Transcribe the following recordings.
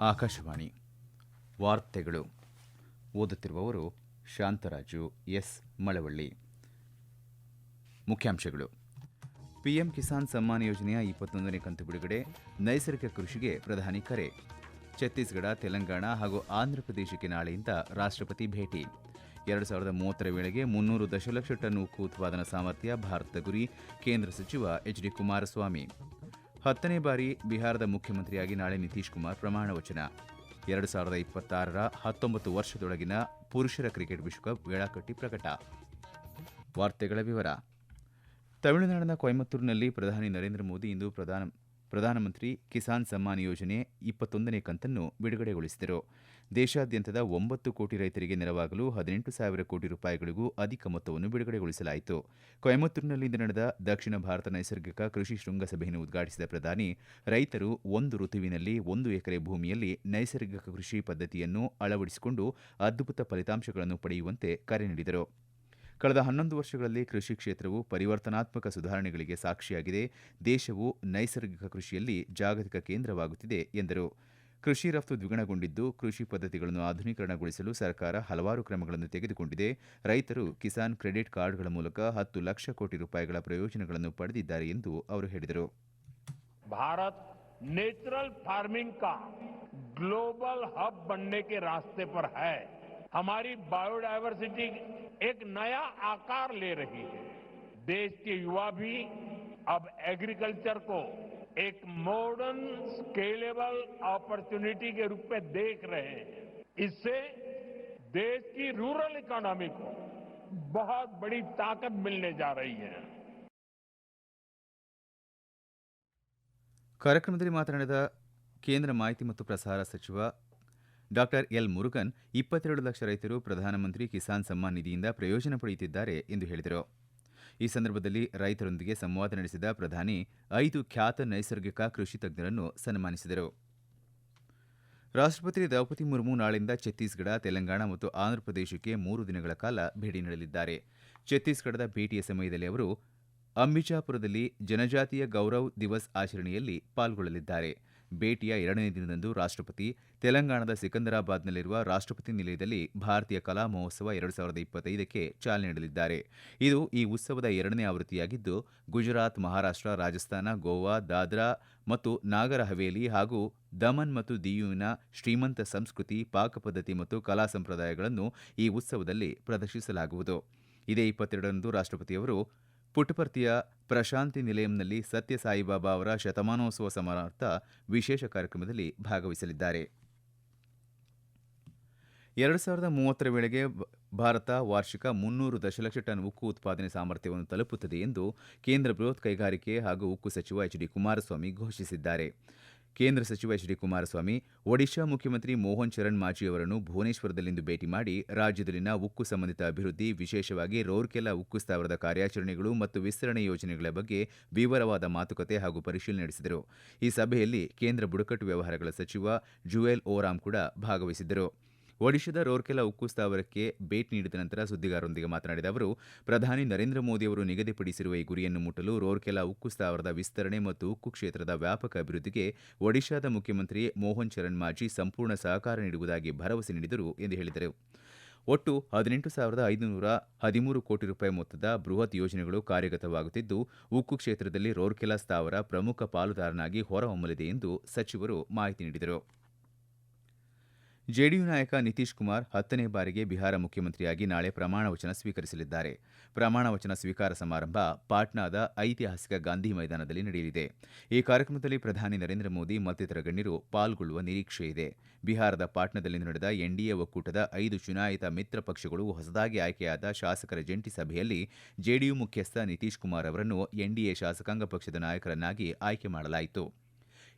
ಆಕಾಶವಾಣಿ ವಾರ್ತೆಗಳು. ಓದುತ್ತಿರುವವರು ಶಾಂತರಾಜು ಎಸ್. ಮಳವಳ್ಳಿ. ಮುಖ್ಯಾಂಶಗಳು. ಪಿಎಂ ಕಿಸಾನ್ ಸಮ್ಮಾನ್ ಯೋಜನೆಯ ಇಪ್ಪತ್ತೊಂದನೇ ಕಂತು ಬಿಡುಗಡೆ, ನೈಸರ್ಗಿಕ ಕೃಷಿಗೆ ಪ್ರಧಾನಿ ಕರೆ. ಛತ್ತೀಸ್ಗಢ, ತೆಲಂಗಾಣ ಹಾಗೂ ಆಂಧ್ರಪ್ರದೇಶಕ್ಕೆ ನಾಳೆಯಿಂದ ರಾಷ್ಟ್ರಪತಿ ಭೇಟಿ. ಎರಡು ಸಾವಿರದ ಮೂವತ್ತರ ವೇಳೆಗೆ ಮುನ್ನೂರು ದಶಲಕ್ಷ ಟನ್ ಉಕ್ಕು ಉತ್ಪಾದನಾ ಸಾಮರ್ಥ್ಯ ಭಾರತದ ಗುರಿ, ಕೇಂದ್ರ ಸಚಿವ ಎಚ್ ಡಿ ಕುಮಾರಸ್ವಾಮಿ. ಹತ್ತನೇ ಬಾರಿ ಬಿಹಾರದ ಮುಖ್ಯಮಂತ್ರಿಯಾಗಿ ನಾಳೆ ನಿತೀಶ್ ಕುಮಾರ್ ಪ್ರಮಾಣ ವಚನ. ಎರಡು ಸಾವಿರದ ಇಪ್ಪತ್ತಾರರ ಹತ್ತೊಂಬತ್ತು ವರ್ಷದೊಳಗಿನ ಪುರುಷರ ಕ್ರಿಕೆಟ್ ವಿಶ್ವಕಪ್ ವೇಳಾಪಟ್ಟಿ ಪ್ರಕಟ. ವಾರ್ತೆಗಳ ವಿವರ. ತಮಿಳುನಾಡಿನ ಕೊಯಮತ್ತೂರಿನಲ್ಲಿ ಪ್ರಧಾನಿ ನರೇಂದ್ರ ಮೋದಿ ಇಂದು ಪ್ರಧಾನ ಪ್ರಧಾನಮಂತ್ರಿ ಕಿಸಾನ್ ಸಮ್ಮಾನ್ ಯೋಜನೆ ಇಪ್ಪತ್ತೊಂದನೇ ಕಂತನ್ನು ಬಿಡುಗಡೆಗೊಳಿಸಿದರು. ದೇಶಾದ್ಯಂತದ ಒಂಬತ್ತು ಕೋಟಿ ರೈತರಿಗೆ ನೆರವಾಗಲು ಹದಿನೆಂಟು ಸಾವಿರ ಕೋಟಿ ರೂಪಾಯಿಗಳಿಗೂ ಅಧಿಕ ಮೊತ್ತವನ್ನು ಬಿಡುಗಡೆಗೊಳಿಸಲಾಯಿತು. ಕೊಯಮತ್ತೂರಿನಲ್ಲಿಂದು ನಡೆದ ದಕ್ಷಿಣ ಭಾರತ ನೈಸರ್ಗಿಕ ಕೃಷಿ ಶೃಂಗಸಭೆಯನ್ನು ಉದ್ಘಾಟಿಸಿದ ಪ್ರಧಾನಿ, ರೈತರು ಒಂದು ಋತುವಿನಲ್ಲಿ ಒಂದು ಎಕರೆ ಭೂಮಿಯಲ್ಲಿ ನೈಸರ್ಗಿಕ ಕೃಷಿ ಪದ್ಧತಿಯನ್ನು ಅಳವಡಿಸಿಕೊಂಡು ಅದ್ಭುತ ಫಲಿತಾಂಶಗಳನ್ನು ಪಡೆಯುವಂತೆ ಕರೆ ನೀಡಿದರು. ಕಳೆದ ಹನ್ನೊಂದು ವರ್ಷಗಳಲ್ಲಿ ಕೃಷಿ ಕ್ಷೇತ್ರವು ಪರಿವರ್ತನಾತ್ಮಕ ಸುಧಾರಣೆಗಳಿಗೆ ಸಾಕ್ಷಿಯಾಗಿದೆ ದೇಶವು ನೈಸರ್ಗಿಕ ಕೃಷಿಯಲ್ಲಿ ಜಾಗತಿಕ ಕೇಂದ್ರವಾಗುತ್ತಿದೆ ಎಂದರು ಕೃಷಿ ರಫ್ತು ದ್ವಿಗುಣಗೊಂಡಿದ್ದು ಕೃಷಿ ಪದ್ಧತಿಗಳನ್ನು ಆಧುನೀಕರಣಗೊಳಿಸಲು ಸರ್ಕಾರ ಹಲವಾರು ಕ್ರಮಗಳನ್ನು ತೆಗೆದುಕೊಂಡಿದೆ ರೈತರು ಕಿಸಾನ್ ಕ್ರೆಡಿಟ್ ಕಾರ್ಡ್ಗಳ ಮೂಲಕ ಹತ್ತು ಲಕ್ಷ ಕೋಟಿ ರೂಪಾಯಿಗಳ ಪ್ರಯೋಜನಗಳನ್ನು ಪಡೆದಿದ್ದಾರೆ ಎಂದು ಅವರು ಹೇಳಿದರು भारत नेचुरल फार्मिंग का ग्लोबल हब बनने के रास्ते पर है हमारी बायोडायवर्सिटी एक नया आकार ले रही है देश के युवा भी अब एग्रीकल्चर को एक मॉडर्न स्केलेबल अपॉर्चुनिटी के रूप में देख रहे हैं इससे देश की रूरल इकोनॉमी को बहुत बड़ी ताकत मिलने जा रही है ಕಾರ್ಯಕ್ರಮದಲ್ಲಿ ಮಾತನಾಡಿದ ಕೇಂದ್ರ ಮಾಹಿತಿ ಮತ್ತು ಪ್ರಸಾರ ಸಚಿವ ಡಾಕ್ಟರ್ ಎಲ್ ಮುರುಗನ್ ಇಪ್ಪತ್ತೆರಡು ಲಕ್ಷ ರೈತರು ಪ್ರಧಾನಮಂತ್ರಿ ಕಿಸಾನ್ ಸಮ್ಮಾನ್ ನಿಧಿಯಿಂದ ಪ್ರಯೋಜನ ಪಡೆಯುತ್ತಿದ್ದಾರೆ ಎಂದು ಹೇಳಿದರು. ಈ ಸಂದರ್ಭದಲ್ಲಿ ರೈತರೊಂದಿಗೆ ಸಂವಾದ ನಡೆಸಿದ ಪ್ರಧಾನಿ ಐದು ಖ್ಯಾತ ನೈಸರ್ಗಿಕ ಕೃಷಿ ತಜ್ಞರನ್ನು ಸನ್ಮಾನಿಸಿದರು. ರಾಷ್ಟ್ರಪತಿ ದ್ರೌಪದಿ ಮುರ್ಮು ನಾಳೆಯಿಂದ ಛತ್ತೀಸ್ಗಢ, ತೆಲಂಗಾಣ ಮತ್ತು ಆಂಧ್ರಪ್ರದೇಶಕ್ಕೆ ಮೂರು ದಿನಗಳ ಕಾಲ ಭೇಟಿ ನೀಡಲಿದ್ದಾರೆ. ಛತ್ತೀಸ್ಗಢದ ಭೇಟಿಯ ಸಮಯದಲ್ಲಿ ಅವರು ಅಂಬಿಜಾಪುರದಲ್ಲಿ ಜನಜಾತಿಯ ಗೌರವ್ ದಿವಸ್ ಆಚರಣೆಯಲ್ಲಿ ಪಾಲ್ಗೊಳ್ಳಲಿದ್ದಾರೆ. ಭೇಟಿಯ ಎರಡನೇ ದಿನದಂದು ರಾಷ್ಟ್ರಪತಿ ತೆಲಂಗಾಣದ ಸಿಕಂದರಾಬಾದ್ನಲ್ಲಿರುವ ರಾಷ್ಟ್ರಪತಿ ನಿಲಯದಲ್ಲಿ ಭಾರತೀಯ ಕಲಾ ಮಹೋತ್ಸವ ಎರಡು ಸಾವಿರದ ಇಪ್ಪತ್ತೈದಕ್ಕೆ ಚಾಲನೆ ನೀಡಲಿದ್ದಾರೆ. ಇದು ಈ ಉತ್ಸವದ ಎರಡನೇ ಆವೃತ್ತಿಯಾಗಿದ್ದು, ಗುಜರಾತ್, ಮಹಾರಾಷ್ಟ್ರ, ರಾಜಸ್ಥಾನ, ಗೋವಾ, ದಾದ್ರಾ ಮತ್ತು ನಾಗರ ಹವೇಲಿ ಹಾಗೂ ದಮನ್ ಮತ್ತು ದಿಯುವಿನ ಶ್ರೀಮಂತ ಸಂಸ್ಕೃತಿ ಪಾಕಪದ್ಧತಿ ಮತ್ತು ಕಲಾ ಸಂಪ್ರದಾಯಗಳನ್ನು ಈ ಉತ್ಸವದಲ್ಲಿ ಪ್ರದರ್ಶಿಸಲಾಗುವುದು. ಇದೇ ಇಪ್ಪತ್ತೆರಡರಂದು ರಾಷ್ಟ್ರಪತಿಯವರು ಪುಟ್ಟಪರ್ತಿಯ ಪ್ರಶಾಂತಿ ನಿಲಯಂನಲ್ಲಿ ಸತ್ಯ ಸಾಯಿಬಾಬಾ ಅವರ ಶತಮಾನೋತ್ಸವ ಸಮಾರಾರ್ಥ ವಿಶೇಷ ಕಾರ್ಯಕ್ರಮದಲ್ಲಿ ಭಾಗವಹಿಸಲಿದ್ದಾರೆ. ಎರಡು ಸಾವಿರದ ಮೂವತ್ತರ ವೇಳೆಗೆ ಭಾರತ ವಾರ್ಷಿಕ ಮುನ್ನೂರು ದಶಲಕ್ಷ ಟನ್ ಉಕ್ಕು ಉತ್ಪಾದನೆ ಸಾಮರ್ಥ್ಯವನ್ನು ತಲುಪುತ್ತದೆ ಎಂದು ಕೇಂದ್ರ ಬೃಹತ್ ಕೈಗಾರಿಕೆ ಹಾಗೂ ಉಕ್ಕು ಸಚಿವ ಎಚ್ ಡಿ ಕುಮಾರಸ್ವಾಮಿ ಘೋಷಿಸಿದ್ದಾರೆ. ಕೇಂದ್ರ ಸಚಿವ ಎಚ್ ಡಿ ಕುಮಾರಸ್ವಾಮಿ ಒಡಿಶಾ ಮುಖ್ಯಮಂತ್ರಿ ಮೋಹನ್ ಚರಣ್ ಮಾಜಿ ಅವರನ್ನು ಭುವನೇಶ್ವರದಲ್ಲಿಂದು ಭೇಟಿ ಮಾಡಿ ರಾಜ್ಯದಲ್ಲಿನ ಉಕ್ಕು ಸಂಬಂಧಿತ ಅಭಿವೃದ್ಧಿ, ವಿಶೇಷವಾಗಿ ರೌರ್ಕೆಲಾ ಉಕ್ಕು ಸ್ಥಾವರದ ಕಾರ್ಯಾಚರಣೆಗಳು ಮತ್ತು ವಿಸ್ತರಣೆ ಯೋಜನೆಗಳ ಬಗ್ಗೆ ವಿವರವಾದ ಮಾತುಕತೆ ಹಾಗೂ ಪರಿಶೀಲನೆ ನಡೆಸಿದರು. ಈ ಸಭೆಯಲ್ಲಿ ಕೇಂದ್ರ ಬುಡಕಟ್ಟು ವ್ಯವಹಾರಗಳ ಸಚಿವ ಜುಯೆಲ್ ಓರಾಮ್ ಕೂಡ ಭಾಗವಹಿಸಿದ್ದರು. ಒಡಿಶಾದ ರೋರ್ಕೆಲಾ ಉಕ್ಕು ಸ್ಥಾವರಕ್ಕೆ ಭೇಟಿ ನೀಡಿದ ನಂತರ ಸುದ್ದಿಗಾರರೊಂದಿಗೆ ಮಾತನಾಡಿದ ಅವರು, ಪ್ರಧಾನಿ ನರೇಂದ್ರ ಮೋದಿ ಅವರು ನಿಗದಿಪಡಿಸಿರುವ ಈ ಗುರಿಯನ್ನು ಮುಟ್ಟಲು ರೋರ್ಕೆಲಾ ಉಕ್ಕು ಸ್ಥಾವರದ ವಿಸ್ತರಣೆ ಮತ್ತು ಉಕ್ಕು ಕ್ಷೇತ್ರದ ವ್ಯಾಪಕ ಅಭಿವೃದ್ಧಿಗೆ ಒಡಿಶಾದ ಮುಖ್ಯಮಂತ್ರಿ ಮೋಹನ್ ಚರಣ್ ಮಾಜಿ ಸಂಪೂರ್ಣ ಸಹಕಾರ ನೀಡುವುದಾಗಿ ಭರವಸೆ ನೀಡಿದರು ಎಂದು ಹೇಳಿದರು. ಒಟ್ಟು ಹದಿನೆಂಟು ಸಾವಿರದ ಐದುನೂರ ಹದಿಮೂರು ಕೋಟಿ ರೂಪಾಯಿ ಮೊತ್ತದ ಬೃಹತ್ ಯೋಜನೆಗಳು ಕಾರ್ಯಗತವಾಗುತ್ತಿದ್ದು, ಉಕ್ಕು ಕ್ಷೇತ್ರದಲ್ಲಿ ರೋರ್ಕೆಲಾ ಸ್ಥಾವರ ಪ್ರಮುಖ ಪಾಲುದಾರನಾಗಿ ಹೊರಹೊಮ್ಮಲಿದೆ ಎಂದು ಸಚಿವರು ಮಾಹಿತಿ ನೀಡಿದರು. ಜೆಡಿಯು ನಾಯಕ ನಿತೀಶ್ ಕುಮಾರ್ ಹತ್ತನೇ ಬಾರಿಗೆ ಬಿಹಾರ ಮುಖ್ಯಮಂತ್ರಿಯಾಗಿ ನಾಳೆ ಪ್ರಮಾಣ ವಚನ ಸ್ವೀಕರಿಸಲಿದ್ದಾರೆ. ಪ್ರಮಾಣ ವಚನ ಸ್ವೀಕಾರ ಸಮಾರಂಭ ಪಾಟ್ನಾದ ಐತಿಹಾಸಿಕ ಗಾಂಧಿ ಮೈದಾನದಲ್ಲಿ ನಡೆಯಲಿದೆ. ಈ ಕಾರ್ಯಕ್ರಮದಲ್ಲಿ ಪ್ರಧಾನಿ ನರೇಂದ್ರ ಮೋದಿ ಮತ್ತಿತರ ಗಣ್ಯರು ಪಾಲ್ಗೊಳ್ಳುವ ನಿರೀಕ್ಷೆ ಇದೆ. ಬಿಹಾರದ ಪಾಟ್ನಾದಲ್ಲಿ ನಡೆದ ಎನ್ಡಿಎ ಒಕ್ಕೂಟದ ಐದು ಚುನಾಯಿತ ಮಿತ್ರ ಪಕ್ಷಗಳು ಹೊಸದಾಗಿ ಆಯ್ಕೆಯಾದ ಶಾಸಕರ ಜಂಟಿ ಸಭೆಯಲ್ಲಿ ಜೆಡಿಯು ಮುಖ್ಯಸ್ಥ ನಿತೀಶ್ ಕುಮಾರ್ ಅವರನ್ನು ಎನ್ಡಿಎ ಶಾಸಕಾಂಗ ಪಕ್ಷದ ನಾಯಕರನ್ನಾಗಿ ಆಯ್ಕೆ ಮಾಡಲಾಯಿತು.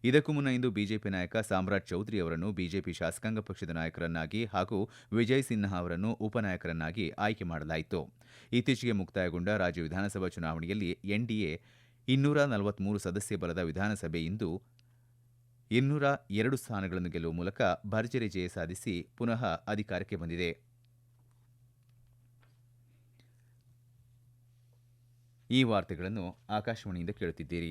ಇದಕ್ಕೂ ಮುನ್ನ ಇಂದು ಬಿಜೆಪಿ ನಾಯಕ ಸಾಮ್ರಾಟ್ ಚೌಧರಿ ಅವರನ್ನು ಬಿಜೆಪಿ ಶಾಸಕಾಂಗ ಪಕ್ಷದ ನಾಯಕರನ್ನಾಗಿ ಹಾಗೂ ವಿಜಯ್ ಸಿನ್ಹಾ ಅವರನ್ನು ಉಪನಾಯಕರನ್ನಾಗಿ ಆಯ್ಕೆ ಮಾಡಲಾಯಿತು. ಇತ್ತೀಚೆಗೆ ಮುಕ್ತಾಯಗೊಂಡ ರಾಜ್ಯ ವಿಧಾನಸಭಾ ಚುನಾವಣೆಯಲ್ಲಿ ಎನ್ಡಿಎ ಇನ್ನೂರ ನಲವತ್ಮೂರು ಸದಸ್ಯ ಬಲದ ವಿಧಾನಸಭೆ ಇಂದು ಇನ್ನೂರ ಎರಡು ಸ್ಥಾನಗಳನ್ನು ಗೆಲ್ಲುವ ಮೂಲಕ ಭರ್ಜರಿ ಜಯ ಸಾಧಿಸಿ ಪುನಃ ಅಧಿಕಾರಕ್ಕೆ ಬಂದಿದೆ. ಈ ವಾರ್ತೆಗಳನ್ನು ಆಕಾಶವಾಣಿಯಿಂದ ಕೇಳುತ್ತಿದ್ದೀರಿ.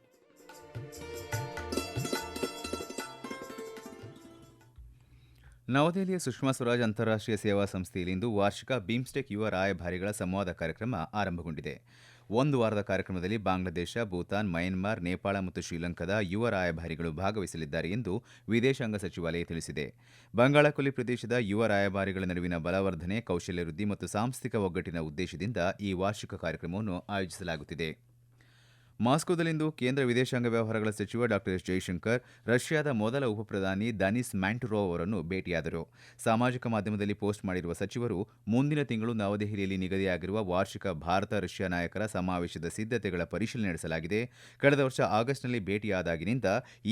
ನವದೆಹಲಿಯ ಸುಷ್ಮಾ ಸ್ವರಾಜ್ ಅಂತಾರಾಷ್ಟ್ರೀಯ ಸೇವಾ ಸಂಸ್ಥೆಯಲ್ಲಿಂದು ವಾರ್ಷಿಕ ಬಿಮ್ಸ್ಟೆಕ್ ಯುವ ರಾಯಭಾರಿಗಳ ಸಂವಾದ ಕಾರ್ಯಕ್ರಮ ಆರಂಭಗೊಂಡಿದೆ. ಒಂದು ವಾರದ ಕಾರ್ಯಕ್ರಮದಲ್ಲಿ ಬಾಂಗ್ಲಾದೇಶ, ಭೂತಾನ್, ಮಯನ್ಮಾರ್, ನೇಪಾಳ ಮತ್ತು ಶ್ರೀಲಂಕಾದ ಯುವ ರಾಯಭಾರಿಗಳು ಭಾಗವಹಿಸಲಿದ್ದಾರೆ ಎಂದು ವಿದೇಶಾಂಗ ಸಚಿವಾಲಯ ತಿಳಿಸಿದೆ. ಬಂಗಾಳಕೊಲ್ಲಿ ಪ್ರದೇಶದ ಯುವ ರಾಯಭಾರಿಗಳ ನಡುವಿನ ಬಲವರ್ಧನೆ ಕೌಶಲ್ಯ ವೃದ್ಧಿ ಮತ್ತು ಸಾಂಸ್ಥಿಕ ಒಗ್ಗಟ್ಟಿನ ಉದ್ದೇಶದಿಂದ ಈ ವಾರ್ಷಿಕ ಕಾರ್ಯಕ್ರಮವನ್ನು ಆಯೋಜಿಸಲಾಗುತ್ತಿದೆ. ಮಾಸ್ಕೋದಲ್ಲಿಂದು ಕೇಂದ್ರ ವಿದೇಶಾಂಗ ವ್ಯವಹಾರಗಳ ಸಚಿವ ಡಾ. ಎಸ್ ಜೈಶಂಕರ್, ರಷ್ಯಾದ ಮೊದಲ ಉಪಪ್ರಧಾನಿ ದನಿಸ್ ಮ್ಯಾಂಟುರೋವ್ ಅವರನ್ನು ಭೇಟಿಯಾದರು. ಸಾಮಾಜಿಕ ಮಾಧ್ಯಮದಲ್ಲಿ ಪೋಸ್ಟ್ ಮಾಡಿರುವ ಸಚಿವರು, ಮುಂದಿನ ತಿಂಗಳು ನವದೆಹಲಿಯಲ್ಲಿ ನಿಗದಿಯಾಗಿರುವ ವಾರ್ಷಿಕ ಭಾರತ ರಷ್ಯಾ ನಾಯಕರ ಸಮಾವೇಶದ ಸಿದ್ಧತೆಗಳ ಪರಿಶೀಲನೆ ನಡೆಸಲಾಗಿದೆ. ಕಳೆದ ವರ್ಷ ಆಗಸ್ಟ್ನಲ್ಲಿ ಭೇಟಿಯಾದಾಗಿನಿಂದ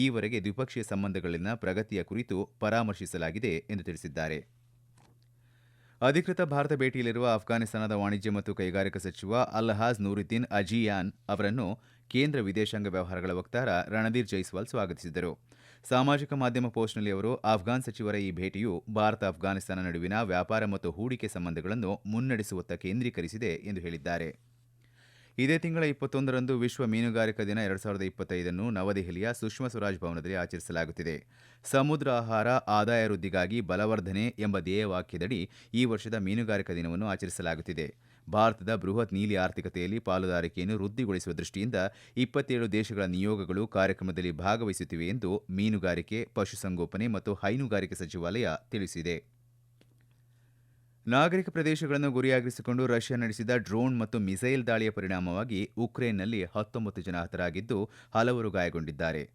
ಈವರೆಗೆ ದ್ವಿಪಕ್ಷೀಯ ಸಂಬಂಧಗಳಲ್ಲಿನ ಪ್ರಗತಿಯ ಕುರಿತು ಪರಾಮರ್ಶಿಸಲಾಗಿದೆ ಎಂದು ತಿಳಿಸಿದ್ದಾರೆ. ಅಧಿಕೃತ ಭಾರತ ಭೇಟಿಯಲ್ಲಿರುವ ಅಫ್ಘಾನಿಸ್ತಾನದ ವಾಣಿಜ್ಯ ಮತ್ತು ಕೈಗಾರಿಕಾ ಸಚಿವ ಅಲ್ಹಾಜ್ ನೂರುದ್ದೀನ್ ಅಜಿಯಾನ್ ಅವರನ್ನು ಕೇಂದ್ರ ವಿದೇಶಾಂಗ ವ್ಯವಹಾರಗಳ ವಕ್ತಾರ ರಣಧೀರ್ ಜೈಸ್ವಾಲ್ ಸ್ವಾಗತಿಸಿದರು. ಸಾಮಾಜಿಕ ಮಾಧ್ಯಮ ಪೋಸ್ಟ್ನಲ್ಲಿ ಅವರು ಅಫ್ಘಾನ್ ಸಚಿವರ ಈ ಭೇಟಿಯು ಭಾರತ ಅಫ್ಘಾನಿಸ್ತಾನ ನಡುವಿನ ವ್ಯಾಪಾರ ಮತ್ತು ಹೂಡಿಕೆ ಸಂಬಂಧಗಳನ್ನು ಮುನ್ನಡೆಸುವತ್ತ ಕೇಂದ್ರೀಕರಿಸಿದೆ ಎಂದು ಹೇಳಿದ್ದಾರೆ. ಇದೇ ತಿಂಗಳ ಇಪ್ಪತ್ತೊಂದರಂದು ವಿಶ್ವ ಮೀನುಗಾರಿಕಾ ದಿನ ಎರಡ್ ಸಾವಿರದ ಇಪ್ಪತ್ತೈದನ್ನು ನವದೆಹಲಿಯ ಸುಷ್ಮಾ ಸ್ವರಾಜ್ ಭವನದಲ್ಲಿ ಆಚರಿಸಲಾಗುತ್ತಿದೆ. ಸಮುದ್ರ ಆಹಾರ, ಆದಾಯ ವೃದ್ಧಿಗಾಗಿ ಬಲವರ್ಧನೆ ಎಂಬ ಧ್ಯೇಯವಾಕ್ಯದಡಿ ಈ ವರ್ಷದ ಮೀನುಗಾರಿಕಾ ದಿನವನ್ನು ಆಚರಿಸಲಾಗುತ್ತಿದೆ. ಭಾರತದ ಬೃಹತ್ ನೀಲಿ ಆರ್ಥಿಕತೆಯಲ್ಲಿ ಪಾಲುದಾರಿಕೆಯನ್ನು ವೃದ್ಧಿಗೊಳಿಸುವ ದೃಷ್ಟಿಯಿಂದ ಇಪ್ಪತ್ತೇಳು ದೇಶಗಳ ನಿಯೋಗಗಳು ಕಾರ್ಯಕ್ರಮದಲ್ಲಿ ಭಾಗವಹಿಸುತ್ತಿವೆ ಎಂದು ಮೀನುಗಾರಿಕೆ, ಪಶುಸಂಗೋಪನೆ ಮತ್ತು ಹೈನುಗಾರಿಕೆ ಸಚಿವಾಲಯ ತಿಳಿಸಿದೆ. ನಾಗರಿಕ ಪ್ರದೇಶಗಳನ್ನು ಗುರಿಯಾಗಿಸಿಕೊಂಡು ರಷ್ಯಾ ನಡೆಸಿದ ಡ್ರೋನ್ ಮತ್ತು ಮಿಸೈಲ್ ದಾಳಿಯ ಪರಿಣಾಮವಾಗಿ ಉಕ್ರೇನ್ನಲ್ಲಿ ಹತ್ತೊಂಬತ್ತು ಜನ ಹತರಾಗಿದ್ದು ಹಲವರು ಗಾಯಗೊಂಡಿದ್ದಾರೆ.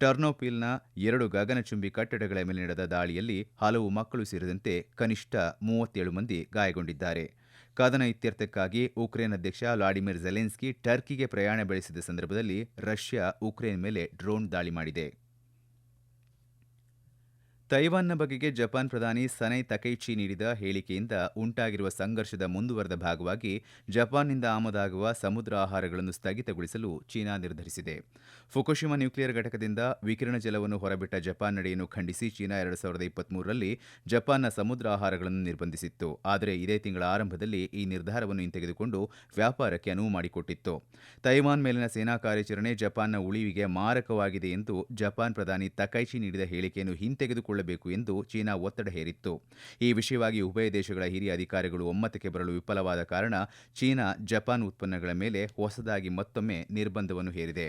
ಟರ್ನೋಪಿಲ್ನ ಎರಡು ಗಗನಚುಂಬಿ ಕಟ್ಟಡಗಳ ಮೇಲೆ ನಡೆದ ದಾಳಿಯಲ್ಲಿ ಹಲವು ಮಕ್ಕಳು ಸೇರಿದಂತೆ ಕನಿಷ್ಠ ಮೂವತ್ತೇಳು ಮಂದಿ ಗಾಯಗೊಂಡಿದ್ದಾರೆ. ಕದನ ಇತ್ಯರ್ಥಕ್ಕಾಗಿ ಉಕ್ರೇನ್ ಅಧ್ಯಕ್ಷ ವ್ಲಾಡಿಮಿರ್ ಜೆಲೆನ್ಸ್ಕಿ ಟರ್ಕಿಗೆ ಪ್ರಯಾಣ ಬೆಳೆಸಿದ ಸಂದರ್ಭದಲ್ಲಿ ರಷ್ಯಾ ಉಕ್ರೇನ್ ಮೇಲೆ ಡ್ರೋನ್ ದಾಳಿ ಮಾಡಿದೆ. ತೈವಾನ್ನ ಬಗೆಗೆ ಜಪಾನ್ ಪ್ರಧಾನಿ ಸನೈ ತಕೈಚಿ ನೀಡಿದ ಹೇಳಿಕೆಯಿಂದ ಉಂಟಾಗಿರುವ ಸಂಘರ್ಷದ ಮುಂದುವರೆದ ಭಾಗವಾಗಿ ಜಪಾನ್ನಿಂದ ಆಮದಾಗುವ ಸಮುದ್ರ ಆಹಾರಗಳನ್ನು ಸ್ಥಗಿತಗೊಳಿಸಲು ಚೀನಾ ನಿರ್ಧರಿಸಿದೆ. ಫುಕುಶಿಮಾ ನ್ಯೂಕ್ಲಿಯರ್ ಘಟಕದಿಂದ ವಿಕಿರಣ ಜಲವನ್ನು ಹೊರಬಿಟ್ಟ ಜಪಾನ್ ನಡೆಯನ್ನು ಖಂಡಿಸಿ ಚೀನಾ ಎರಡು ಸಾವಿರದ ಇಪ್ಪತ್ಮೂರರಲ್ಲಿ ಜಪಾನ್ನ ಸಮುದ್ರ ಆಹಾರಗಳನ್ನು ನಿರ್ಬಂಧಿಸಿತ್ತು. ಆದರೆ ಇದೇ ತಿಂಗಳ ಆರಂಭದಲ್ಲಿ ಈ ನಿರ್ಧಾರವನ್ನು ಹಿಂತೆಗೆದುಕೊಂಡು ವ್ಯಾಪಾರಕ್ಕೆ ಅನುವು ಮಾಡಿಕೊಟ್ಟಿತ್ತು. ತೈವಾನ್ ಮೇಲಿನ ಸೇನಾ ಕಾರ್ಯಾಚರಣೆ ಜಪಾನ್ನ ಉಳಿವಿಗೆ ಮಾರಕವಾಗಿದೆ ಎಂದು ಜಪಾನ್ ಪ್ರಧಾನಿ ತಕೈಚಿ ನೀಡಿದ ಹೇಳಿಕೆಯನ್ನು ಹಿಂತೆಗೆದುಕೊಳ್ಳಬೇಕು ಎಂದು ಚೀನಾ ಒತ್ತಡ ಹೇರಿತ್ತು. ಈ ವಿಷಯವಾಗಿ ಉಭಯ ದೇಶಗಳ ಹಿರಿಯ ಅಧಿಕಾರಿಗಳು ಒಮ್ಮತಕ್ಕೆ ಬರಲು ವಿಫಲವಾದ ಕಾರಣ ಚೀನಾ ಜಪಾನ್ ಉತ್ಪನ್ನಗಳ ಮೇಲೆ ಹೊಸದಾಗಿ ಮತ್ತೊಮ್ಮೆ ನಿರ್ಬಂಧವನ್ನು ಹೇರಿದೆ.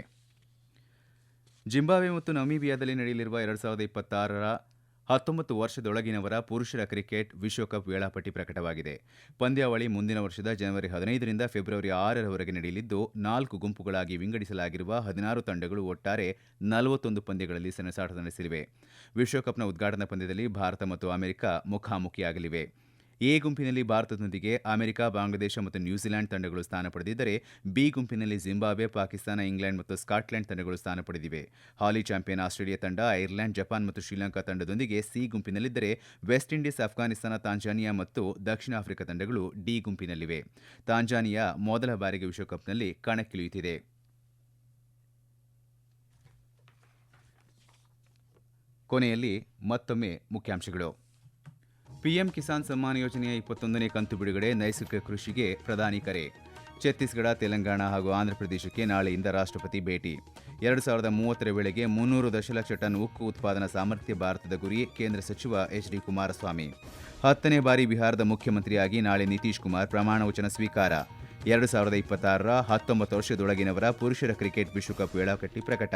ಜಿಂಬಾಬ್ವೆ ಮತ್ತು ನಮೀಬಿಯಾದಲ್ಲಿ ನಡೆಯಲಿರುವ ಎರಡ್ ಸಾವಿರದ ಇಪ್ಪತ್ತಾರರ ಹತ್ತೊಂಬತ್ತು ವರ್ಷದೊಳಗಿನವರ ಪುರುಷರ ಕ್ರಿಕೆಟ್ ವಿಶ್ವಕಪ್ ವೇಳಾಪಟ್ಟಿ ಪ್ರಕಟವಾಗಿದೆ. ಪಂದ್ಯಾವಳಿ ಮುಂದಿನ ವರ್ಷದ ಜನವರಿ ಹದಿನೈದರಿಂದ ಫೆಬ್ರವರಿ ಆರರವರೆಗೆ ನಡೆಯಲಿದ್ದು, ನಾಲ್ಕು ಗುಂಪುಗಳಾಗಿ ವಿಂಗಡಿಸಲಾಗಿರುವ ಹದಿನಾರು ತಂಡಗಳು ಒಟ್ಟಾರೆ ನಲವತ್ತೊಂದು ಪಂದ್ಯಗಳಲ್ಲಿ ಸೆಣಸಾಟ ನಡೆಸಲಿವೆ. ವಿಶ್ವಕಪ್ನ ಉದ್ಘಾಟನಾ ಪಂದ್ಯದಲ್ಲಿ ಭಾರತ ಮತ್ತು ಅಮೆರಿಕ ಮುಖಾಮುಖಿಯಾಗಲಿವೆ. ಎ ಗುಂಪಿನಲ್ಲಿ ಭಾರತದೊಂದಿಗೆ ಅಮೆರಿಕ, ಬಾಂಗ್ಲಾದೇಶ ಮತ್ತು ನ್ಯೂಜಿಲೆಂಡ್ ತಂಡಗಳು ಸ್ಥಾನ ಪಡೆದಿದ್ದರೆ, ಬಿ ಗುಂಪಿನಲ್ಲಿ ಜಿಂಬಾಬ್ವೆ, ಪಾಕಿಸ್ತಾನ, ಇಂಗ್ಲೆಂಡ್ ಮತ್ತು ಸ್ಕಾಟ್ಲೆಂಡ್ ತಂಡಗಳು ಸ್ಥಾನ ಪಡೆದಿವೆ. ಹಾಲಿ ಚಾಂಪಿಯನ್ ಆಸ್ಟ್ರೇಲಿಯಾ ತಂಡ, ಐರ್ಲೆಂಡ್, ಜಪಾನ್ ಮತ್ತು ಶ್ರೀಲಂಕಾ ತಂಡದೊಂದಿಗೆ ಸಿ ಗುಂಪಿನಲ್ಲಿದ್ದರೆ, ವೆಸ್ಟ್ ಇಂಡೀಸ್ ಅಫ್ಘಾನಿಸ್ತಾನ ತಾಂಜಾನಿಯಾ ಮತ್ತು ದಕ್ಷಿಣ ಆಫ್ರಿಕಾ ತಂಡಗಳು ಡಿ ಗುಂಪಿನಲ್ಲಿವೆ. ತಾಂಜಾನಿಯಾ ಮೊದಲ ಬಾರಿಗೆ ವಿಶ್ವಕಪ್ನಲ್ಲಿ ಕಣಕ್ಕಿಳಿಯುತ್ತಿದೆ. ಕೊನೆಯಲ್ಲಿ ಮತ್ತೊಮ್ಮೆ ಮುಖ್ಯಾಂಶಗಳು. ಪಿಎಂ ಕಿಸಾನ್ ಸಮ್ಮಾನ್ ಯೋಜನೆಯ ಇಪ್ಪತ್ತೊಂದನೇ ಕಂತು ಬಿಡುಗಡೆ ನೈಸರ್ಗಿಕ ಕೃಷಿಗೆ ಪ್ರಧಾನಿ ಕರೆ. ಛತ್ತೀಸ್ಗಢ, ತೆಲಂಗಾಣ ಹಾಗೂ ಆಂಧ್ರಪ್ರದೇಶಕ್ಕೆ ನಾಳೆಯಿಂದ ರಾಷ್ಟ್ರಪತಿ ಭೇಟಿ. ಎರಡು ಸಾವಿರದ ಮೂವತ್ತರ ವೇಳೆಗೆ ಮುನ್ನೂರು ದಶಲಕ್ಷ ಟನ್ ಉಕ್ಕು ಉತ್ಪಾದನಾ ಸಾಮರ್ಥ್ಯ ಭಾರತದ ಗುರಿ ಕೇಂದ್ರ ಸಚಿವ ಎಚ್ ಡಿ ಕುಮಾರಸ್ವಾಮಿ. ಹತ್ತನೇ ಬಾರಿ ಬಿಹಾರದ ಮುಖ್ಯಮಂತ್ರಿಯಾಗಿ ನಾಳೆ ನಿತೀಶ್ ಕುಮಾರ್ ಪ್ರಮಾಣ ವಚನ ಸ್ವೀಕಾರ. ಎರಡು ಸಾವಿರದ ಇಪ್ಪತ್ತಾರರ ಹತ್ತೊಂಬತ್ತು ವರ್ಷದೊಳಗಿನವರ ಪುರುಷರ ಕ್ರಿಕೆಟ್ ವಿಶ್ವಕಪ್ ವೇಳಾಪಟ್ಟಿ ಪ್ರಕಟ.